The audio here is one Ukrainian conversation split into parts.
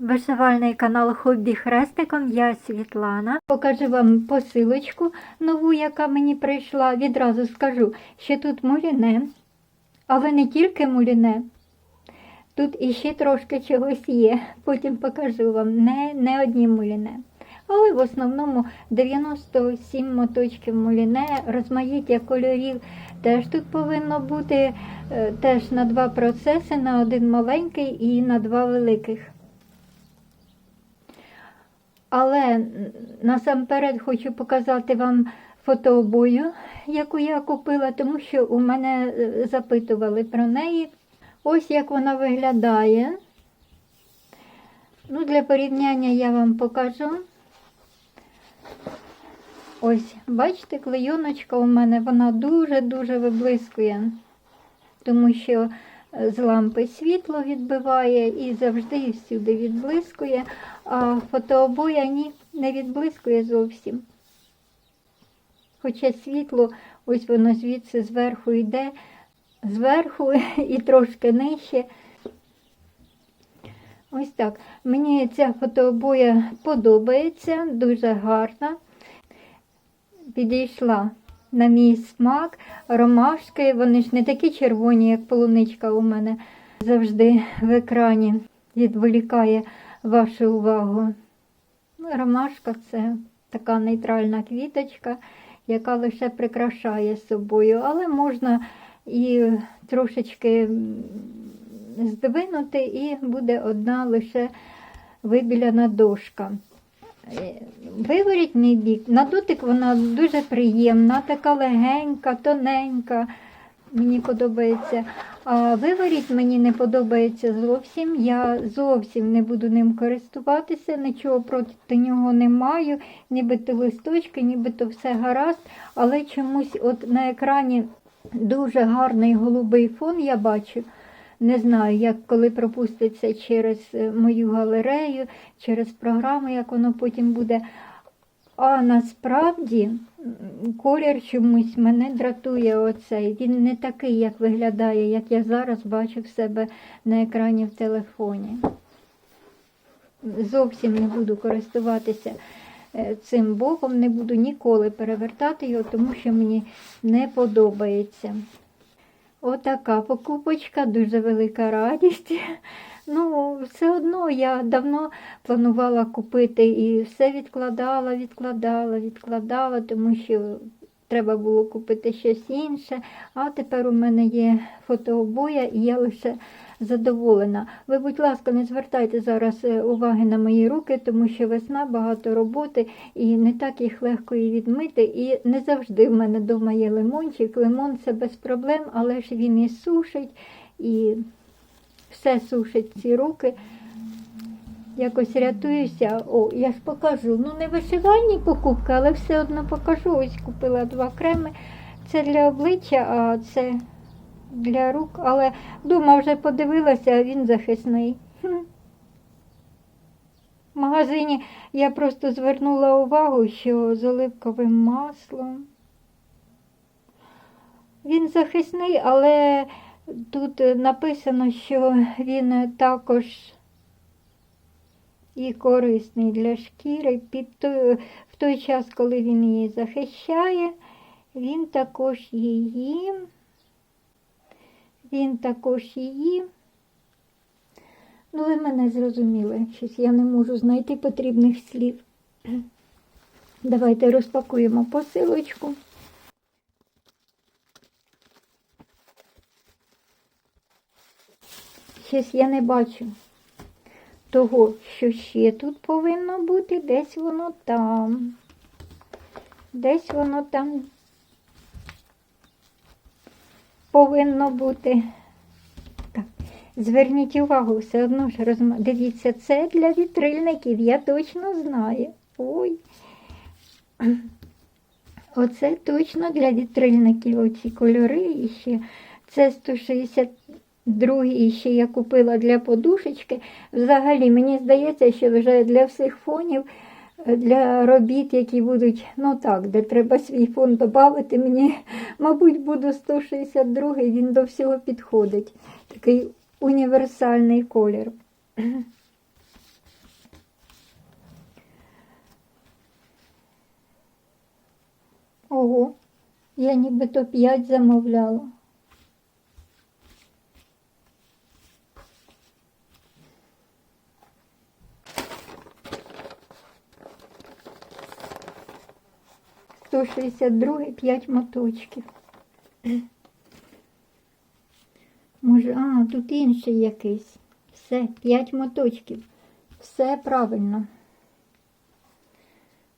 Вишивальний канал Хобі Хрестиком. Я Світлана. Покажу вам посилочку нову, яка мені прийшла. Відразу скажу, що тут муліне, але не тільки муліне. Тут іще трошки чогось є. Потім покажу вам. Не, не одні муліне. Але в основному 97 моточків муліне, розмаїття кольорів теж тут повинно бути е, теж на два процеси, на один маленький і на два великих. Але насамперед хочу показати вам фотообою, яку я купила, тому що у мене е, запитували про неї. Ось як вона виглядає. Ну, для порівняння я вам покажу. Ось, бачите, клейоночка у мене, вона дуже-дуже виблискує, тому що з лампи світло відбиває і завжди і всюди відблискує, а фотообоя ні, не відблискує зовсім. Хоча світло, ось воно звідси зверху йде, зверху і трошки нижче. Ось так. Мені ця фотообоя подобається, дуже гарна. Підійшла на мій смак. Ромашки, вони ж не такі червоні, як полуничка у мене завжди в екрані відволікає вашу увагу. Ну, Ромашка це така нейтральна квіточка, яка лише прикрашає собою, але можна і трошечки здвинути, і буде одна лише вибіляна дошка. Е, Виворітний бік, на дотик вона дуже приємна, така легенька, тоненька. Мені подобається. А виворіт мені не подобається зовсім. Я зовсім не буду ним користуватися, нічого проти нього не маю, нібито листочки, нібито все гаразд. Але чомусь от на екрані дуже гарний голубий фон я бачу. Не знаю, як коли пропуститься через е, мою галерею, через програму, як воно потім буде. А насправді колір чомусь мене дратує оцей. Він не такий, як виглядає, як я зараз бачу в себе на екрані в телефоні. Зовсім не буду користуватися е, цим боком, не буду ніколи перевертати його, тому що мені не подобається. Отака покупочка, дуже велика радість. Ну, все одно я давно планувала купити і все відкладала, відкладала, відкладала, тому що треба було купити щось інше. А тепер у мене є фотообоя і я лише задоволена. Ви, будь ласка, не звертайте зараз е, уваги на мої руки, тому що весна, багато роботи і не так їх легко і відмити. І не завжди в мене вдома є лимончик. Лимон це без проблем, але ж він і сушить, і все сушить ці руки. Якось рятуюся. О, я ж покажу. Ну, не вишивальні покупки, але все одно покажу. Ось купила два креми. Це для обличчя, а це для рук. Але вдома вже подивилася, а він захисний. Хм. В магазині я просто звернула увагу, що з оливковим маслом. Він захисний, але тут написано, що він також і корисний для шкіри. Під той, в той час, коли він її захищає, він також її, він також її. Ну, ви мене зрозуміли, щось я не можу знайти потрібних слів. Давайте розпакуємо посилочку. Щось я не бачу того, що ще тут повинно бути, десь воно там. Десь воно там повинно бути. Так, зверніть увагу, все одно ж розма... Дивіться, це для вітрильників, я точно знаю. Ой. Оце точно для вітрильників, оці кольори і ще. Це 160 Другий ще я купила для подушечки. Взагалі, мені здається, що вже для всіх фонів, для робіт, які будуть, ну так, де треба свій фон додати. Мені, мабуть, буде 162 він до всього підходить. Такий універсальний колір. Ого, я нібито 5 замовляла. Сто шістдесят другий, п'ять моточків. Може, а, тут інший якийсь. Все, п'ять моточків. Все правильно.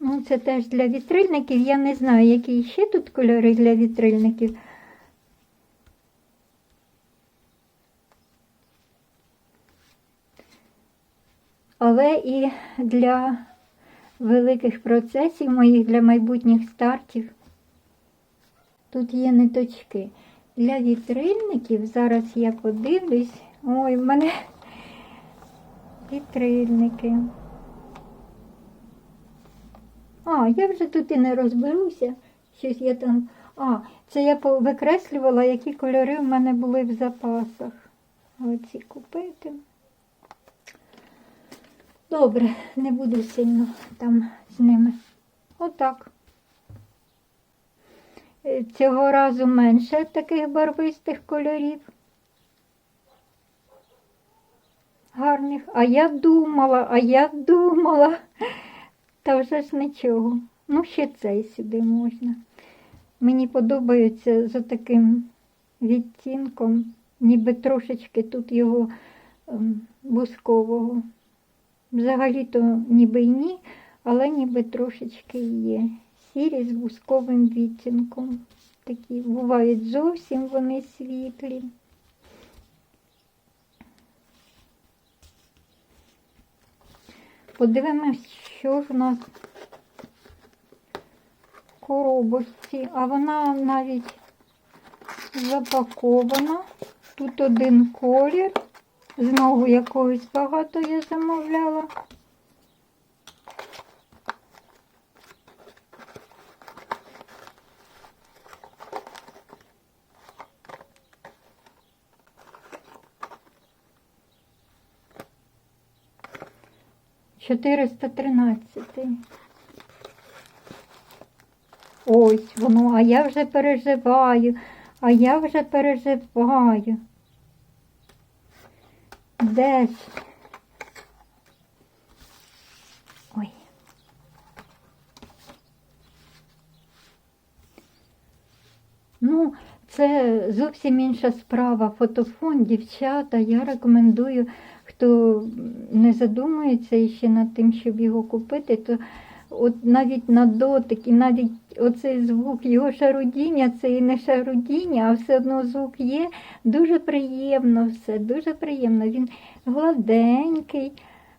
Ну, це теж для вітрильників. Я не знаю, які ще тут кольори для вітрильників. Але і для великих процесів моїх, для майбутніх стартів. Тут є ниточки. Для вітрильників зараз я подивлюсь. Ой, в мене вітрильники. А, я вже тут і не розберуся. Щось я там. А, це я викреслювала, які кольори в мене були в запасах. Оці купити. Добре, не буду сильно там з ними. Отак. Е, Цього разу менше таких барвистих кольорів. Гарних. А я думала, а я думала. Та вже ж нічого. Ну, ще цей сюди можна. Мені подобається за таким відтінком, ніби трошечки тут його ем, бускового. Взагалі-то ніби й ні, але ніби трошечки є. Сірі з бусковим відтінком. Такі бувають зовсім вони світлі. Подивимось, що ж у нас в коробочці. А вона навіть запакована. Тут один колір. Знову якогось багато я замовляла. Чотириста тринадцятий. Ось воно, а я вже переживаю, а я вже переживаю. Де? Ой. Ну, це зовсім інша справа. Фотофон, дівчата. Я рекомендую, хто не задумується ще над тим, щоб його купити, то от навіть на дотик, і навіть оцей звук, його шарудіння, це і не шарудіння, а все одно звук є. Дуже приємно все, дуже приємно. Він гладенький,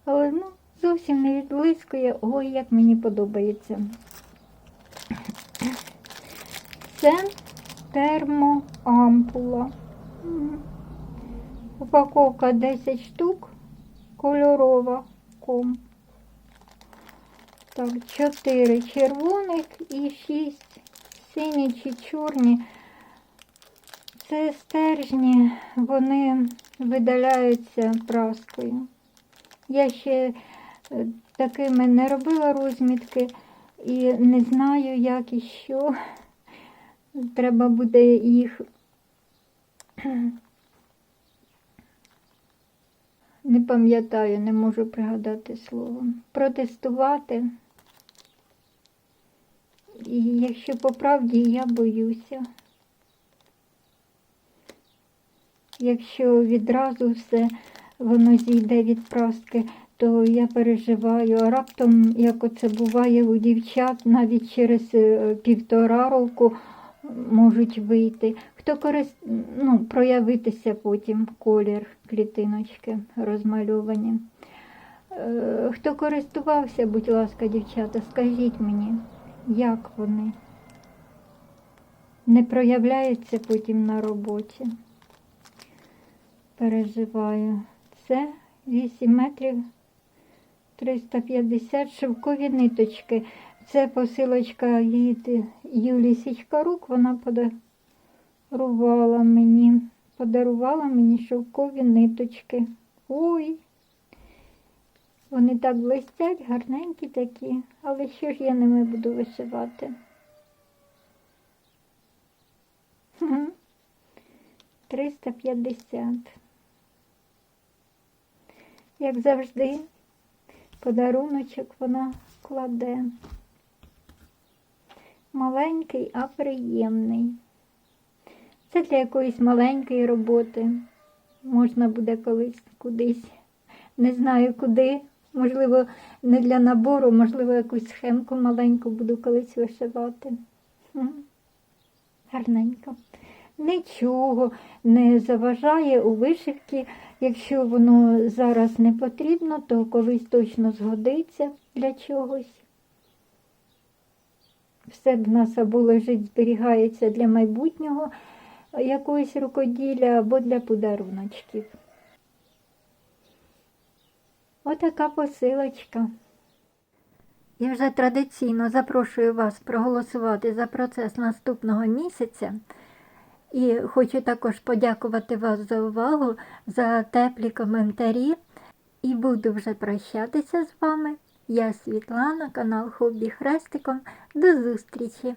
але ну, зовсім не відблискує. Ой, як мені подобається. Це термоампула. Упаковка 10 штук, кольорова ком. Так, 4 червоних і 6 сині чи чорні. Це стержні, вони видаляються праскою. Я ще е, такими не робила розмітки і не знаю, як і що. Треба буде їх не пам'ятаю, не можу пригадати слово. Протестувати. І якщо по правді, я боюся. Якщо відразу все воно зійде від праски, то я переживаю. А раптом, як оце буває у дівчат, навіть через е, півтора року можуть вийти. Хто корист... ну, проявитися потім колір клітиночки розмальовані. Е, Хто користувався, будь ласка, дівчата, скажіть мені, як вони не проявляються потім на роботі. Переживаю. Це 8 метрів 350 шовкові ниточки. Це посилочка від Юлії Січкарук. Вона подарувала мені, подарувала мені шовкові ниточки. Ой, вони так блистять, гарненькі такі, але що ж я ними буду вишивати? 350. Як завжди, подаруночок вона кладе. Маленький, а приємний. Це для якоїсь маленької роботи. Можна буде колись кудись. Не знаю куди. Можливо, не для набору, можливо, якусь схемку маленьку буду колись вишивати. Гарненько. Нічого не заважає у вишивці. Якщо воно зараз не потрібно, то колись точно згодиться для чогось. Все в нас або лежить, зберігається для майбутнього якогось рукоділля, або для подаруночків. Отака посилочка. Я вже традиційно запрошую вас проголосувати за процес наступного місяця. І хочу також подякувати вас за увагу, за теплі коментарі. І буду вже прощатися з вами. Я Світлана, канал Хобі Хрестиком. До зустрічі!